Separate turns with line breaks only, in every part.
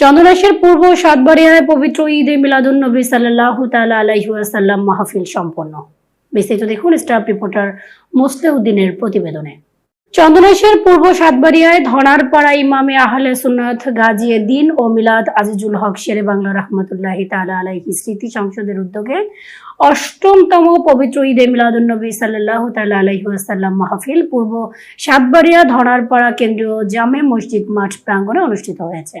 চন্দনাশের পূর্ব সাতবাড়িয়ায় পবিত্র ঈদে মিলাদুন নবী সাল্লাহ তালা আলাইহাসাল্লাম মাহফিল সম্পন্ন। বিস্তারিত দেখুন স্টাফ রিপোর্টার মোসলেউদ্দিনের প্রতিবেদনে। চন্দনেশের পূর্ব সাতবাড়িয়ায় ধনারপাড়া ইমামে আহলে সুন্নাত গাজিয়ে দিন ও মিলাদ আজিজুল হক শেরে বাংলা রহমতুল্লাহ তালা আলাইহি স্মৃতি সংসদের উদ্যোগে অষ্টমতম পবিত্র ঈদে মিলাদুন নবী সাল্লাহ তালা আলাইহাসাল্লাম মাহফিল পূর্ব সাতবাড়িয়া ধনারপাড়া কেন্দ্রীয় জামে মসজিদ মাঠ প্রাঙ্গণে অনুষ্ঠিত হয়েছে।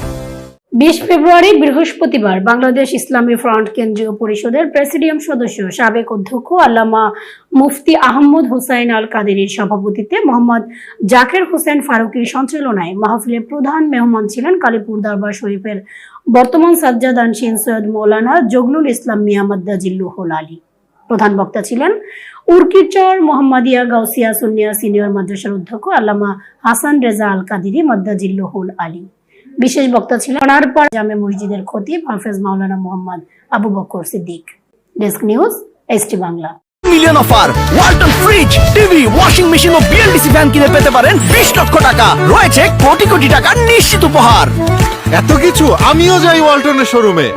বিশ ফেব্রুয়ারি বৃহস্পতিবার বাংলাদেশ ইসলামী ফ্রন্ট কেন্দ্রীয় পরিষদের প্রেসিডিয়াম সদস্য, সাবেক অধ্যক্ষ আল্লামা মুফতি আহমদ হুসাইন আল কাদেরির সভাপতিত্বে মোহাম্মদ জাকের হোসেন ফারুকির সঞ্চালনায় মাহফিলের প্রধান মেহমান ছিলেন কালীপুর দরবার শরীফের বর্তমান সাজ্জাদ আনসিন সৈয়দ মৌলানা জগলুল ইসলাম মিয়া মাদ্দাজিল্লুহুল আলী। প্রধান বক্তা ছিলেন উর্কিরচর মোহাম্মদিয়া গাউসিয়া সুনিয়া সিনিয়র মাদ্রাসার অধ্যক্ষ আল্লামা হাসান রেজা আল কাদিরি মাদ্দাজিল্লুহুল আলী। বিশেষ বক্তা ছিলেন। পর জামে মসজিদের খতিব Hafez Maulana Mohammad Abu Bakar Siddique. Desk news ST Bangla.
Million offer Walton fridge TV washing machine ও বিএলডিসি ফ্যান কিনে পেতে পারেন বিশ লক্ষ টাকা। রয়েছে কোটি কোটি টাকা নিশ্চিত উপহার।
এত কিছু আমিও যাই ওয়ালটনের শোরুমে।